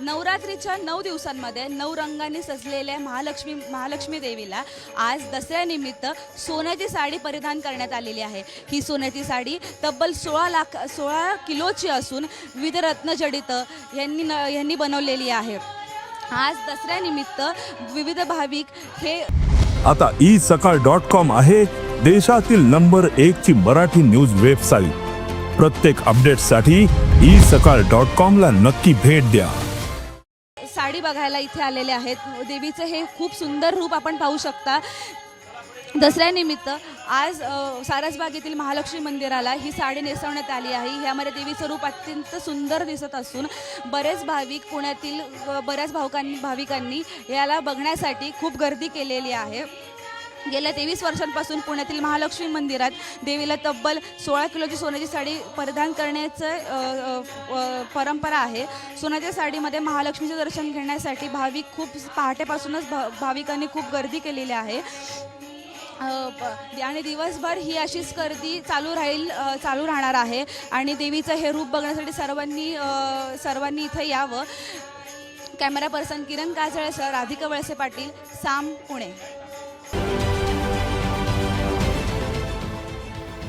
नवरात्रीच्या नऊ दिवसांमध्ये नऊ रंगांनी सजलेल्या महालक्ष्मी महालक्ष्मी देवीला आज दसऱ्यानिमित्त सोन्याची साडी परिधान करण्यात आलेली आहे. ही सोन्याची साडी तब्बल सोळा लाख सोळा किलोची असून विविध रत्नजडित यांनी न यांनी बनवलेली आहे. आज दसऱ्यानिमित्त विविध भाविक हे आता ई सकाळ डॉट कॉम आहे देशातील नंबर एक ची मराठी न्यूज वेबसाईट. प्रत्येक अपडेटसाठी ई सकाळ डॉट कॉम ला नक्की भेट द्या. साडी बघायला इथे आलेले आहेत. देवीचं हे खूप सुंदर रूप आपण पाहू शकता. दसऱ्यानिमित्त आज सारसबाग येथील महालक्ष्मी मंदिराला ही साडी नेसवण्यात आली आहे. ह्यामध्ये देवीचं रूप अत्यंत सुंदर दिसत असून बरेच भाविक पुण्यातील बऱ्याच भावकांनी भाविकांनी याला बघण्यासाठी खूप गर्दी केलेली आहे. गेल्या तेवीस वर्षांपासून पुण्यातील महालक्ष्मी मंदिरात देवीला तब्बल सोळा किलोची सोन्याची साडी परिधान करण्याचं परंपरा आहे. सोन्याच्या साडीमध्ये महालक्ष्मीचे दर्शन घेण्यासाठी भाविक खूप पहाटेपासूनच भा भाविकांनी खूप गर्दी केलेली आहे. आणि दिवसभर ही अशीच गर्दी चालू राहील चालू राहणार आहे. आणि देवीचं हे रूप बघण्यासाठी सर्वांनी सर्वांनी इथं यावं. कॅमेरा पर्सन किरण काजळेसह राधिका वळसे पाटील साम पुणे.